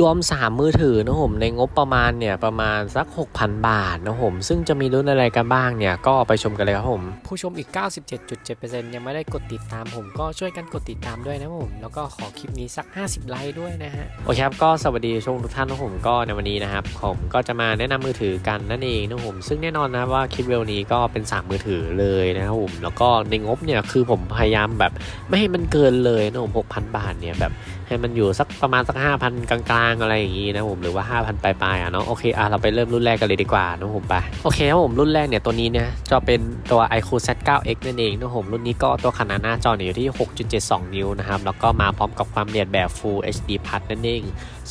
รวม 3 มือถือนะผมในงบประมาณเนี่ยประมาณสัก 6,000 บาทนะผมซึ่งจะมีรุ่นอะไรกันบ้างเนี่ยก็ไปชมกันเลยครับผม ผู้ชมอีก 97.7%ยังไม่ได้กดติดตามผมก็ช่วยกันกดติดตามด้วยนะผม แล้วก็ขอคลิปนี้สัก 50 ไลค์ด้วยนะฮะ โอเคครับก็สวัสดีชมทุกท่านนะผมก็ในวันนี้นะครับผมก็จะมาแนะนำมือถือกันนั่นเองนะผม ซึ่งแน่นอนนะว่าคลิปเวลนี้ก็เป็น 3 มือถือเลยนะครับผมแล้วก็ในงบเนี่ยคือผมพยายามแบบไม่ให้มันเกินเลยนะผม6,000 บาทเนี่ยแบบ ให้มันอยู่สักประมาณสัก 5,000 กลางๆ อะไรอย่างนี้นะผมหรือว่า 5,000 ปลายๆอะเนาะโอเคอะเราไปเริ่มรุ่นแรกกันเลยดีกว่านะผมไปโอเคครับผมรุ่นแรกเนี่ยตัวนี้เนี่ยจะเป็นตัว iQOO Z9X นั่นเองนะผมรุ่นนี้ก็ตัวขนาดหน้าจอเนี่ยอยู่ที่ 6.72 นิ้วนะครับแล้วก็มาพร้อมกับความละเอียดแบบ Full HD Plus นั่นเอง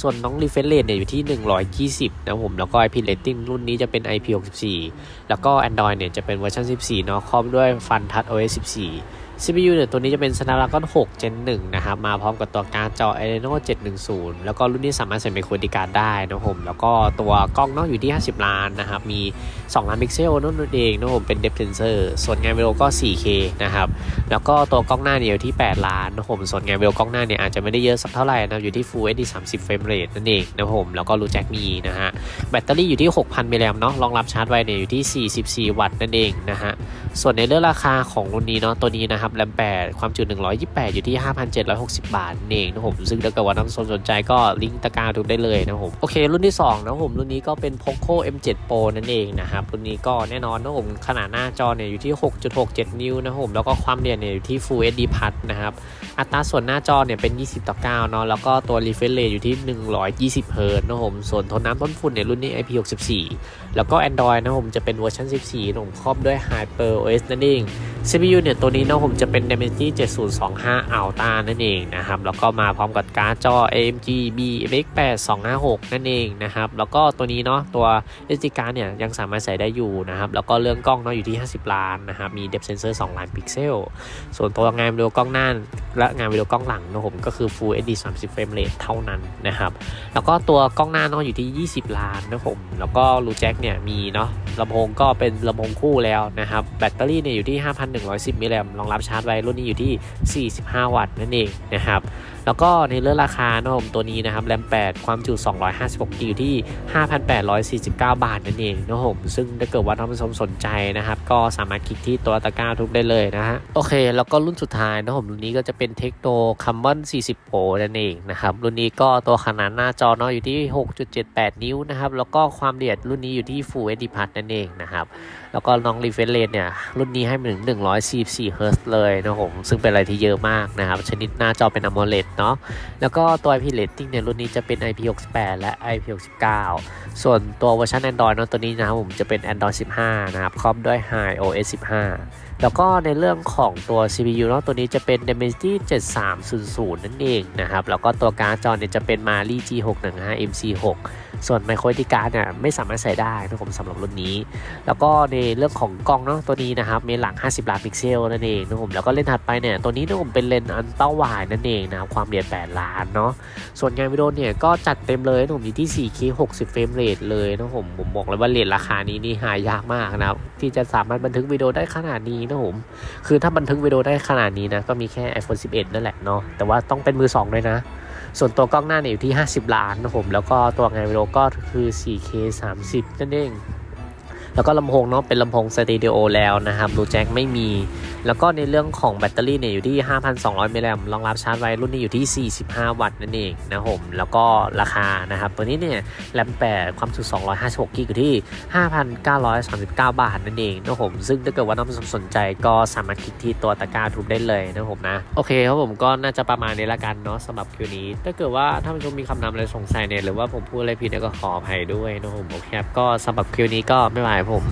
ส่วนน้อง refresh rate เนี่ยอยู่ที่ 120 นะผมแล้วก็ IP rating รุ่นนี้จะเป็น IP64 แล้วก็ Android เนี่ยจะเป็นเวอร์ชัน14เนาะครอบด้วย Fun Touch OS 14 CPU เนี่ยตัวนี้จะเป็น Snapdragon 6 Gen 1 นะครับ มาพร้อมกับตัวการ์ดจอ Adreno 710 แล้วก็รุ่นนี้สามารถใส่ไมโครดีการ์ดได้นะผมแล้วก็ตัวกล้องนอกอยู่ที่ 50 ล้านนะครับ มี 2 ล้านพิกเซลนั่นเองนะผมเป็น depth sensor ส่วนงานวิดีโอก็ 4K นะครับ แล้วก็ตัวกล้องหน้าเนี่ยอยู่ที่ 8 ล้านนะผมส่วนงานวิดีโอกล้องหน้าเนี่ยอาจจะไม่ได้เยอะสักเท่าไหร่นะอยู่ที่ Full HD 30 frame rate นั่นเองนะผมแล้วก็รูแจ็คมีนะฮะแบตเตอรี่อยู่ที่ 6,000มิลลิแอมเนาะรองรับชาร์จไวเนี่ยอยู่ที่ 44 วัตต์นั่นเองนะฮะส่วนในเรื่องราคาของรุ่นนี้เนาะตัวนี้นะครับแรม8ความจุ 128 อยู่ที่ 5,760 บาทเองนะผมซึ่งถ้าเกิดว่านผู้ชมสนใจก็ลิงก์ตะกร้าดูได้เลยนะผมโอเค รุ่นที่ 2 นะผมรุ่นนี้ก็เป็น Poco M7 Pro นั่นเองนะครับรุ่นนี้ก็แน่นอนนะผมขนาดหน้าจอเนี่ยอยู่ที่ 6.67 นิ้วนะผมแล้วก็ความเอียดเนี่ยอยู่ที่ Full HD Plus นะครับอัตราส่วนหน้าจอเนี่ยเป็น 20 ต่อ9เนาะแล้วก็ตัว refresh rate อยู่ที่ 120เฮิร์ตซ์นะผมส่วนทนน้ำต้นฝุ่นเนี่ยรุ่นนี้ IP64 แล้วก็ Android นะผมจะเป็นเวอร์ชัน14นะผมครอบด้วย Hyper OS นั่นเอง CPU เนี่ยตัวนี้นะผมจะเป็น Dimensity 7025 Ultra นั่นเองนะครับ แล้วก็มาพร้อมกับการ์ดจอ AMD BMX8 256 นั่นเองนะครับ แล้วก็ตัวนี้เนาะตัว SD card เนี่ยยังสามารถใส่ได้อยู่นะครับ แล้วก็เรื่องกล้องเนาะอยู่ที่ 50 ล้านนะครับ มี depth sensor 2 ล้านพิกเซล ส่วนตัวงานวิดีโอกล้องหน้าและงานวิดีโอกล้องหลังนะผมก็คือ Full HD 30 frame rate เท่านั้นนะครับ แล้วก็ตัวกล้องหน้าเนาะอยู่ที่ 20 ล้านนะผม แล้วก็รูแจ็คเนี่ยมีเนาะลำโพงก็เป็นลำโพงคู่แล้วนะครับ แบตเตอรี่เนี่ยอยู่ที่110 มิลลิแอมรองรับชาร์จไว้รุ่นนี้อยู่ที่ 45 วัตต์นั่นเองนะครับแล้วก็ในเรื่องราคานะผมตัวนี้นะครับแรม 8 ความจุ 256กิกอยู่ที่ 5,849 บาทนั่นเองนะผมซึ่งถ้าเกิดว่าท่านผู้ชมสนใจนะครับ ก็สามารถคลิกที่ตัวตะกร้าทุกได้เลยนะฮะโอเค แล้วก็รุ่นสุดท้ายนะผมรุ่นนี้ก็จะเป็นเทคโนคัมบอน40 Pro นั่นเองนะครับรุ่นนี้ก็ตัวขนาดหน้าจอเนาะอยู่ที่ 6.78 นิ้วนะครับแล้วก็ความละเอียดรุ่นนี้อยู่ที่ Full HD Plus นั่นเองนะครับแล้วก็น้อง refresh rate เนี่ยรุ่นนี้ให้มาถึง144 Hz เลยนะผมซึ่งเป็นอะไรที่เยอะมากนะครับชนิดหน้าจอเป็น AMOLED นาะแล้วก็ตัว IP rating เนี่ยรุ่นนี้จะเป็น IP68 และ IP69 ส่วนตัวเวอร์ชัน Android เนาะตัวนี้นะครับผมจะเป็น Android 15 นะครับครอบด้วย High OS 15 แล้วก็ในเรื่องของตัว CPU เนาะตัวนี้จะเป็น Dimensity 7300 นั่นเองนะครับแล้วก็ตัวการ์ดจอเนี่ยจะเป็น Mali G615 MC6 ส่วนไมโครดีการ์ดเนี่ยไม่สามารถใส่ได้นะผมสำหรับรุ่นนี้ แล้วก็ในเรื่องของกล้องเนาะตัวนี้นะครับมีหลัง 50 ล้านพิกเซลนั่นเองนะผมแล้วก็เลนส์ถัดไปเนี่ยตัวนี้นะผมเป็นเลนส์อันเต้าวายนั่นเองนะครับความละเอียด 8 ล้านเนาะส่วนงานวิดีโอเนี่ยก็จัดเต็มเลยนะผมอยู่ที่ 4K 60 เฟรมเรทเลยนะผมผมบอกเลยว่าเรทราคานี้นี่หายากมากนะครับที่จะสามารถบันทึกวิดีโอได้ขนาดนี้นะผมคือถ้าบันทึกวิดีโอได้ขนาดนี้นะก็มีแค่ iPhone 11 นั่นแหละเนาะแต่ว่าต้องเป็นมือสองเลยนะ ส่วนตัวกล้องหน้าเนี่ยอยู่ที่ 50 ล้านนะผมแล้วก็ตัวงานวิดีโอก็คือ 4K 30 นั่นเอง แล้วก็ลำโพงเนาะเป็นลำโพงสเตอริโอแล้วนะครับรูแจ็คไม่มี แล้วก็ในเรื่องของแบตเตอรี่เนี่ยอยู่ที่ 5,200มิลลิแอมรองรับชาร์จไว้รุ่นนี้อยู่ที่ 45 วัตต์นั่นเองนะผมแล้วก็ราคานะครับตัวนี้เนี่ยแรม8ความจุ256กิกอยู่ที่ 5,939 บาทนั่นเองนะผมซึ่งถ้าเกิดว่าน้องสนใจก็สามารถคลิกที่ตัวตะกร้าทุบได้เลยนะผมนะโอเคครับผมก็น่าจะประมาณนี้ละกันเนาะสำหรับคิวนี้ ถ้าเกิดว่าท่านผู้ชมมีคำนำอะไรสงสัยเนี่ยหรือว่าผมพูดอะไรผิดเนี่ยก็ขออภัยด้วยนะผมโอเคครับก็สำหรับคิวนี้ก็ไม่ไหวผม